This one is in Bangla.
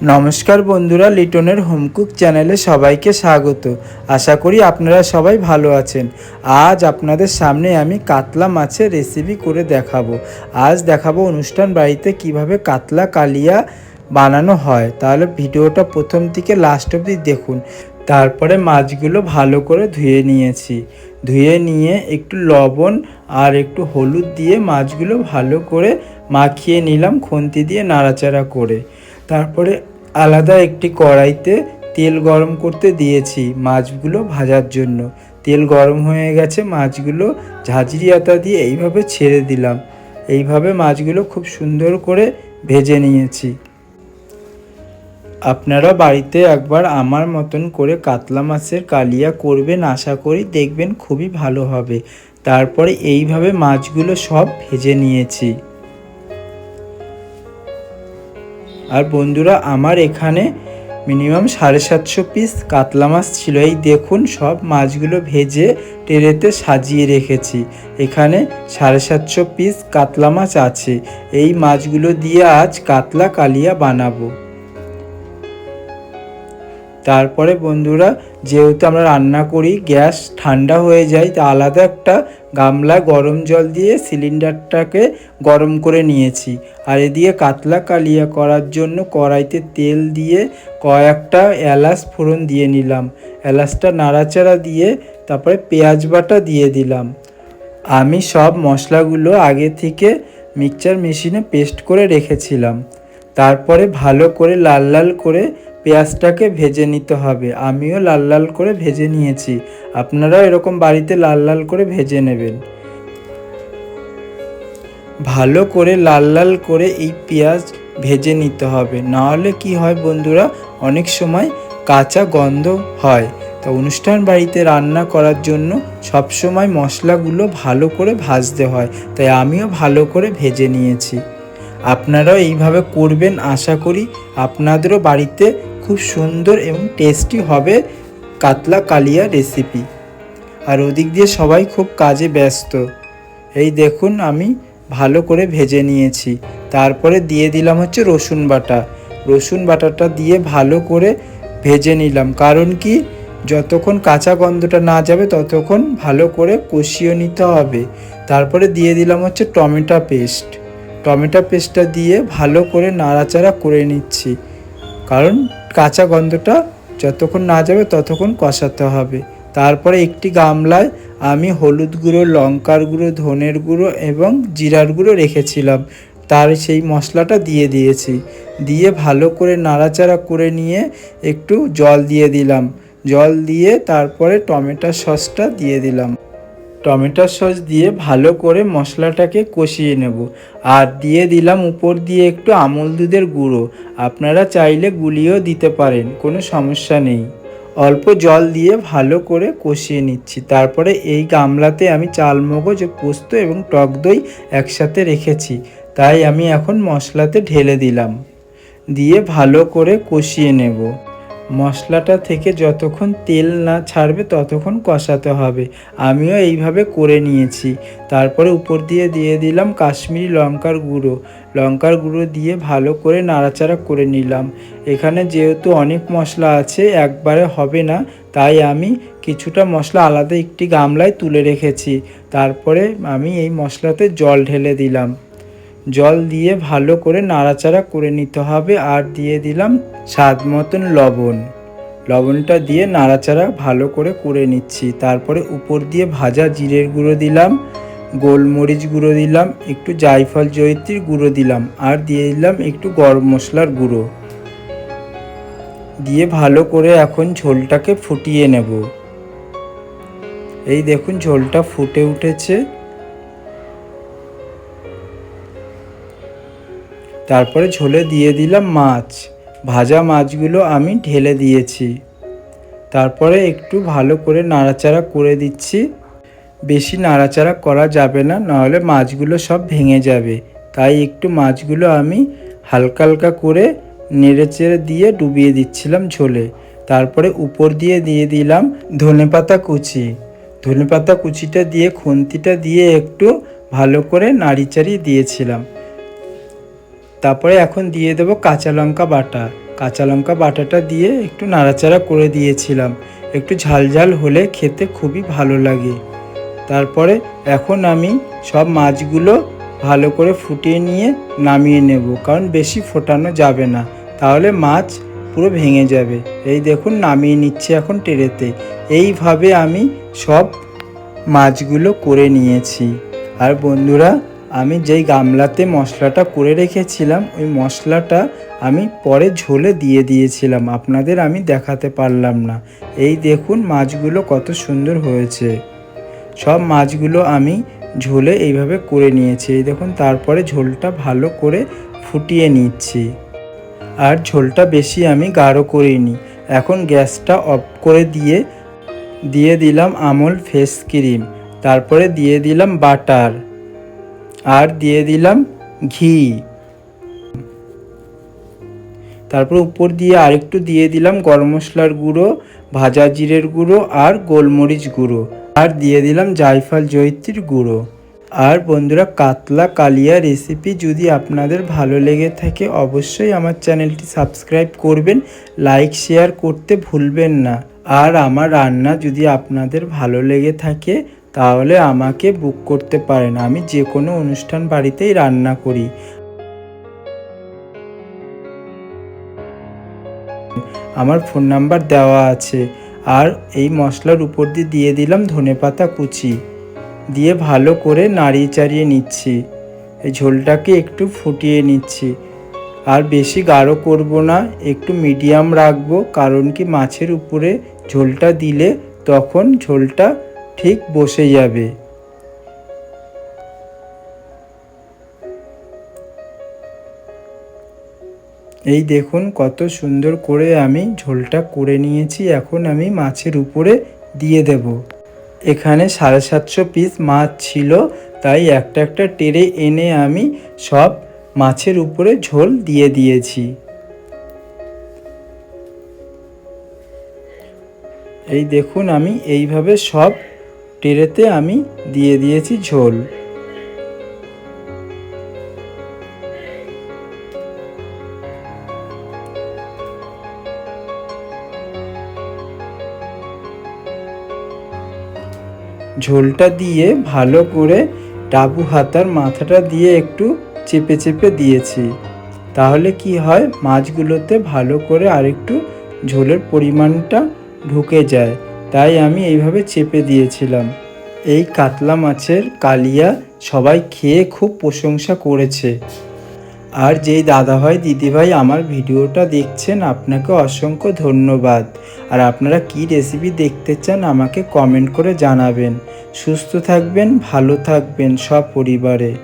নমস্কার বন্ধুরা লিটনের হোমকুক চ্যানেলে সবাইকে স্বাগত। আশা করি আপনারা সবাই ভালো আছেন। আজ আপনাদের সামনে আমি কাতলা মাছের রেসিপি করে দেখাবো। আজ দেখাবো অনুষ্ঠান বাড়িতে কীভাবে কাতলা কালিয়া বানানো হয়। তাহলে ভিডিওটা প্রথম থেকে লাস্ট অবধি দেখুন। তারপরে মাছগুলো ভালো করে ধুয়ে নিয়েছি। ধুয়ে নিয়ে একটু লবণ আর একটু হলুদ দিয়ে মাছগুলো ভালো করে মাখিয়ে নিলাম, খুন্তি দিয়ে নাড়াচাড়া করে। তারপরে আলাদা একটি কড়াইতে তেল গরম করতে দিয়েছি মাছগুলো ভাজার জন্য। তেল গরম হয়ে গেছে, মাছগুলো ঝাঁঝরি আতা দিয়ে এইভাবে ছেড়ে দিলাম। এইভাবে মাছগুলো খুব সুন্দর করে ভেজে নিয়েছি। আপনারা বাড়িতে একবার আমার মতন করে কাতলা মাছের কালিয়া করবেন আশা করি দেখবেন খুবই ভালো হবে। তারপরে এইভাবে মাছগুলো সব ভেজে নিয়েছি। আর বন্ধুরা, আমার এখানে মিনিমাম সাড়ে সাতশো পিস কাতলা মাছ ছিল। এই দেখুন, সব মাছগুলো ভেজে টেরেতে সাজিয়ে রেখেছি। এখানে সাড়ে সাতশো পিস কাতলা মাছ আছে। এই মাছগুলো দিয়ে আজ কাতলা কালিয়া বানাবো। তারপরে বন্ধুরা, যেহেতু আমরা রান্না করি, গ্যাস ঠান্ডা হয়ে যায়, তা আলাদা একটা গামলা গরম জল দিয়ে সিলিন্ডারটাকে গরম করে নিয়েছি। আর এদিকে কাতলা কালিয়া করার জন্য কড়াইতে তেল দিয়ে কয়েকটা এলাচ ফোড়ন দিয়ে নিলাম। এলাচটা নাড়াচাড়া দিয়ে তারপরে পেঁয়াজ বাটা দিয়ে দিলাম। আমি সব মশলাগুলো আগে থেকে মিক্সচার মেশিনে পেস্ট করে রেখেছিলাম। তারপরে ভালো করে লাল লাল করে পেঁয়াজটাকে ভেজে নিতে হবে। আমিও লাল লাল করে ভেজে নিয়েছি। আপনারাও এরকম বাড়িতে লাল লাল করে ভেজে নেবেন। ভালো করে লাল লাল করে এই পেঁয়াজ ভেজে নিতে হবে। নাহলে কি হয় বন্ধুরা, অনেক সময় কাঁচা গন্ধ হয়। তা অনুষ্ঠান বাড়িতে রান্না করার জন্য সবসময় মশলাগুলো ভালো করে ভাজতে হয়। তাই আমিও ভালো করে ভেজে নিয়েছি। আপনারাও এইভাবে করবেন আশা করি। আপনাদেরও বাড়িতে খুব সুন্দর এবং টেস্টি হবে কাতলা কালিয়া রেসিপি আর ওদিক দিয়ে সবাই খুব কাজে ব্যস্ত। এই দেখুন আমি ভালো করে ভেজে নিয়েছি। তারপরে দিয়ে দিলাম হচ্ছে রসুন বাটা। রসুন বাটাটা দিয়ে ভালো করে ভেজে নিলাম। কারণ কি? যতক্ষণ কাঁচা গন্ধটা না যাবে ততক্ষণ ভালো করে কষিয়ে নিতে হবে। তারপরে দিয়ে দিলাম হচ্ছে টমেটো পেস্ট। টমেটো পেস্টটা দিয়ে ভালো করে নাড়াচাড়া করে নিচ্ছি। কারণ কাঁচা গন্ধটা যতক্ষণ না যাবে ততক্ষণ কষাতে হবে। তারপরে একটি গামলায় আমি হলুদ গুঁড়ো, লঙ্কার গুঁড়ো, ধনের গুঁড়ো এবং জিরার গুঁড়ো রেখেছিলাম। তার সেই মশলাটা দিয়ে দিয়েছি। দিয়ে ভালো করে নাড়াচাড়া করে নিয়ে একটু জল দিয়ে দিলাম। জল দিয়ে তারপরে টমেটো সসটা দিয়ে দিলাম। টমেটো সস দিয়ে ভালো করে মশলাটাকে কষিয়ে নেব। আর দিয়ে দিলাম উপর দিয়ে একটু আমল দুধের গুঁড়ো। আপনারা চাইলে গুলিও দিতে পারেন, কোনো সমস্যা নেই। অল্প জল দিয়ে ভালো করে কষিয়ে নিচ্ছি। তারপরে এই গামলাতে আমি চালমগজ ও পোস্ত এবং টক দই একসাথে রেখেছি। তাই আমি এখন মশলাতে ঢেলে দিলাম। দিয়ে ভালো করে কষিয়ে নেব। মশলাটা থেকে যতক্ষণ তেল না ছাড়বে ততক্ষণ কষাতে হবে। আমিও এইভাবে করে নিয়েছি। তারপরে উপর দিয়ে দিয়ে দিলাম কাশ্মীরি লঙ্কার গুঁড়ো। লঙ্কার গুঁড়ো দিয়ে ভালো করে নাড়াচাড়া করে নিলাম। এখানে যেহেতু অনেক মশলা আছে, একবারে হবে না, তাই আমি কিছুটা মশলা আলাদা একটি গামলায় তুলে রেখেছি। তারপরে আমি এই মশলাতে জল ঢেলে দিলাম। জল দিয়ে ভালো করে নাড়াচাড়া করে নিতে হবে আর দিয়ে দিলাম স্বাদ মতন লবণ। লবণটা দিয়ে নাড়াচাড়া ভালো করে করে নিচ্ছি। তারপরে উপর দিয়ে ভাজা জিরের গুঁড়ো দিলাম, গোলমরিচ গুঁড়ো দিলাম, একটু জায়ফল জয়িত্রীর গুঁড়ো দিলাম আর দিয়ে দিলাম একটু গরম মশলার গুঁড়ো। দিয়ে ভালো করে এখন ঝোলটাকে ফুটিয়ে নেব। এই দেখুন ঝোলটা ফুটে উঠেছে। তারপরে ঝোলে দিয়ে দিলাম মাছ। ভাজা মাছগুলো আমি ঢেলে দিয়েছি। তারপরে একটু ভালো করে নাড়াচাড়া করে দিচ্ছি। বেশি নাড়াচাড়া করা যাবে না, নাহলে মাছগুলো সব ভেঙে যাবে। তাই একটু মাছগুলো আমি হালকা হালকা করে নেড়েচেড়ে দিয়ে ডুবিয়ে দিচ্ছিলাম ঝোলে। তারপরে উপর দিয়ে দিয়ে দিলাম ধনেপাতা কুচি। ধনেপাতা কুচিটা দিয়ে খুন্তিটা দিয়ে একটু ভালো করে নাড়িচাড়ি দিয়েছিলাম। তারপরে এখন দিয়ে দেবো কাঁচা লঙ্কা বাটা। কাঁচা লঙ্কা বাটাটা দিয়ে একটু নাড়াচাড়া করে দিয়েছিলাম। একটু ঝালঝাল হলে খেতে খুবই ভালো লাগে। তারপরে এখন আমি সব মাছগুলো ভালো করে ফুটিয়ে নিয়ে নামিয়ে নেব, কারণ বেশি ফোটানো যাবে না। তাহলে মাছ পুরো ভেঙে যাবে। এই দেখুন, নামিয়ে নিচ্ছে এখন টেরেতে এইভাবে আমি সব মাছগুলো করে নিয়েছি। আর বন্ধুরা আমি যেই গামলাতে মশলাটা করে রেখেছিলাম, ওই মশলাটা আমি পরে ঝোলে দিয়ে দিয়েছিলাম। আপনাদের আমি দেখাতে পারলাম না। এই দেখুন মাছগুলো কত সুন্দর হয়েছে। সব মাছগুলো আমি ঝোলে এইভাবে করে নিয়েছি। এই দেখুন, তারপরে ঝোলটা ভালো করে ফুটিয়ে নিচ্ছি। আর ঝোলটা বেশি আমি গাঢ় করিনি। এখন গ্যাসটা অফ করে দিয়ে দিয়ে দিলাম আমল ফেস ক্রিম। তারপরে দিয়ে দিলাম বাটার। আর দিয়ে দিলাম ঘি। তারপর উপর দিয়ে আরেকটু দিয়ে দিলাম গরম মশলার গুঁড়ো, ভাজা জিরের গুঁড়ো আর গোলমরিচ গুঁড়ো। আর দিয়ে দিলাম জায়ফল জয়িত্রীর গুঁড়ো। আর বন্ধুরা, কাতলা কালিয়া রেসিপি যদি আপনাদের ভালো লেগে থাকে, অবশ্যই আমার চ্যানেলটি সাবস্ক্রাইব করবেন লাইক শেয়ার করতে ভুলবেন না। আর আমার রান্না যদি আপনাদের ভালো লেগে থাকে তাহলে আমাকে বুক করতে পারেন। আমি যে কোনো অনুষ্ঠান বাড়িতেই রান্না করি। আমার ফোন নাম্বার দেওয়া আছে। আর এই মশলার উপর দিয়ে দিয়ে দিলাম ধনেপাতা কুচি। দিয়ে ভালো করে নাড়িয়ে চাড়িয়ে নিচ্ছি। এই ঝোলটাকে একটু ফুটিয়ে নিচ্ছি। আর বেশি গাঢ় করব না, একটু মিডিয়াম রাখব। কারণ কি মাছের উপরে ঝোলটা দিলে তখন ঝোলটা ঠিক বসে যাবে। এই দেখুন কত সুন্দর করে আমি ঝোলটা করে নিয়েছি, এখন আমি মাছের উপরে দিয়ে দেব। এখানে সাড়ে সাতশো পিস মাছ ছিল, তাই একটা একটা টেরে এনে আমি সব মাছের উপরে ঝোল দিয়ে দিয়েছি। এই দেখুন আমি এইভাবে সব টেরেতে আমি দিয়ে দিয়েছি ঝোল। ঝোলটা দিয়ে ভালো করে ডাবু হাতার মাথাটা দিয়ে একটু চেপে চেপে দিয়েছি। তাহলে কি হয়? মাছগুলোতে ভালো করে আরেকটু ঝোলের পরিমাণটা ঢুকে যায়। তাই আমি এইভাবে চেপে দিয়েছিলাম। এই কাতলা মাছের কালিয়া সবাই খেয়ে খুব প্রশংসা করেছে। আর যেই দাদাভাই, দিদিভাই আমার ভিডিওটা দেখছেন, আপনাকে অসংখ্য ধন্যবাদ। আর আপনারা কি রেসিপি দেখতে চান, আমাকে কমেন্ট করে জানাবেন। সুস্থ থাকবেন, ভালো থাকবেন সব পরিবারে।